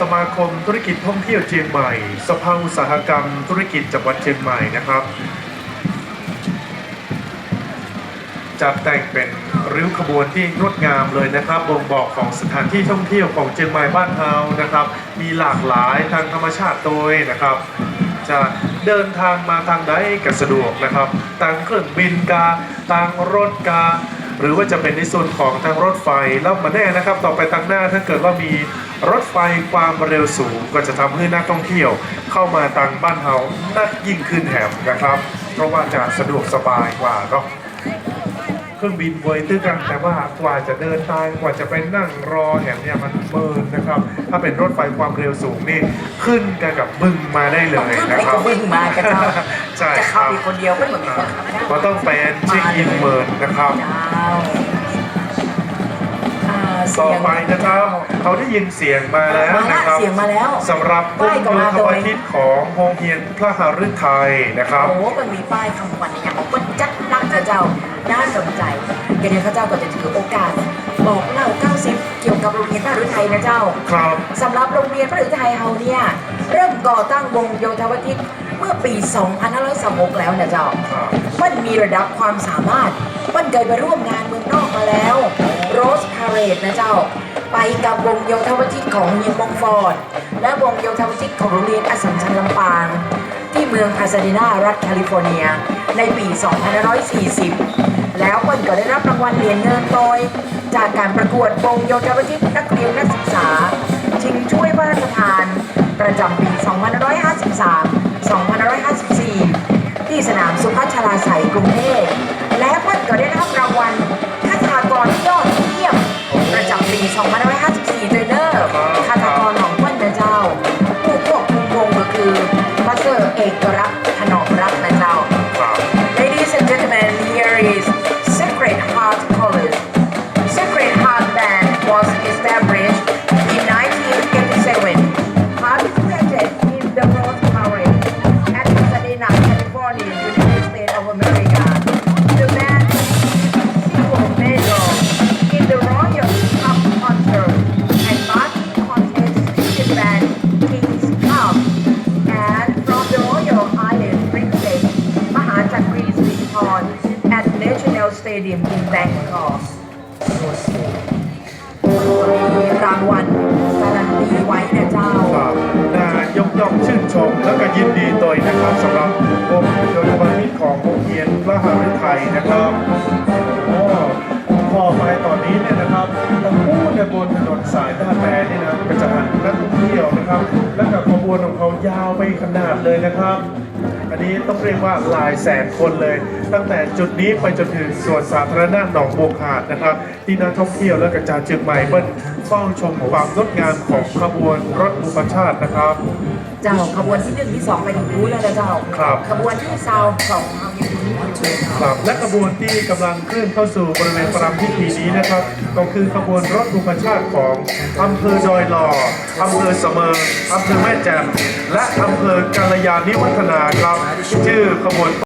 สมาคมธุรกิจท่องเที่ยวเชียงใหม่ สภาอุตสาหกรรม ธุรกิจจังหวัดเชียงใหม่นะครับ จัดแต่งเป็นริ้วขบวนที่งดงามเลยนะครับบ่งบอกของสถานที่ท่องเที่ยวของเชียงใหม่บ้านเฮานะครับ มีหลากหลายทางธรรมชาติโดยนะครับ จะเดินทางมาทางใดก็สะดวกนะครับ ทางเครื่องบินกาทางรถกา หรือว่าจะเป็นในส่วนของทางรถไฟแล้วมาแน่นะครับ ต่อไปทางหน้าถ้าเกิดว่ามีรถไฟความเร็วสูงก็จะทำให้นักท่องเที่ยว เข้ามาทางบ้านเฮานักยิ่งขึ้นแถมนะครับ เพราะว่าจะสะดวกสบายกว่าเนาะ เครื่องบินเวยตื้อกันแต่ว่ากว่าจะเดินทางกว่าจะไปนั่งรอแหมเนี่ยมันเบิร์นนะครับ ถ้าเป็นรถไฟความเร็วสูงนี่ขึ้นกันกับบึงมาได้เลยนะไอ้ครัก็บ วิ่งมากันเจ้าใช่จะคเข้ารับ อีกคนเดียวก็เหมือนมีคนขับได้มันต้องเป็นเช็คอินเมินนะครับเจ้าอ่าต่อเสียง ไปนะครับ เขาได้ยินเสียงมาแล้วมานะละครับเสียงมาแล้วสำหรับกลุ่ป้ายมก็โยมาธโดวายทิตของโรงเรียนพระหฤทัยนะครับ โอ้มันมีป้ายคำขวัญอย่างของคนจัดรักเจ้า น่าสนใจเดี๋ยวข้าเจ้าก็จะถือโอกาส บอกเล่า90 เกี่ยวกับโรงเรียนพระฤทัยนะเจ้า ครับ สำหรับโรงเรียนพระฤทัยเฮาเนี่ยเริ่มก่อตั้งวงโยธวาทิตเมื่อปี 2526แล้วนะเจ้า ครับ มันมีระดับความสามารถ มันเคยไปร่วมงานเมืองนอกมาแล้วโรสพาเรดนะเจ้า ไปกับวงโยธวาทิตของเฮียนมองฟอร์ด และวงโยธวาทิตของโรงเรียนอสสัมชัญลำปาง ที่เมืองพาซาเดนารัฐแคลิฟอร์เนีย ในปี 2540 แล้วเปิ้ลก็ได้รับรางวัลเหรียญเงินโดยจากการประกวดวงโยธาทิตนักเรียนนักศึกษาชิงช่วยพระราชทาน ประจำปี 2553-2554 ที่สนามสุพัชลาไสยกรุงเทพและเปิ้ลก็ได้รับรางวัลคาถากรยอดเยี่ยมประจำปี 2554 National Stadium in Bangkok มีรางวัลการันตีไว้นะเจ้าครับน่ายกย่องชื่นชมและก็ยินดีตัวนะครับสำหรับวงโยธวาทิตของโรงเรียนพระหฤทัยนะครับโอ้พอไปตอนนี้เนี่ยนะครับตะพูดเนี่ยบนถนนสายท่าแพนี่นะก็จะหันนักท่องเที่ยวนะครับ และกับขบวนของ ยาวไปขนาดเลยนะครับ อันนี้ต้องเรียกว่าหลายแสนคนเลย ตั้งแต่จุดนี้ไปจนถึงสวนสาธารณะหนองบัวขาดนะครับ ที่นักท่องเที่ยวและกระจายเชียงใหม่เปิ้ลเฝ้าชมความงดงามของขบวนรถบุพชาตินะครับ เจ้าขบวนที่หนึ่งที่สองไปถึงรู้แล้วนะเจ้าครับ ขบวนที่สาวสอง ครับและขบวนที่กำลังเคลื่อนเข้าสู่บริเวณประรำพิธีนี้นะครับ ก็คือขบวนรถบุพชาติของอำเภอดอยหล่ออำเภอเสมิงอำเภอแม่แจ่มและอำเภอกาลยานิวัฒนาครับ ชื่อขบวน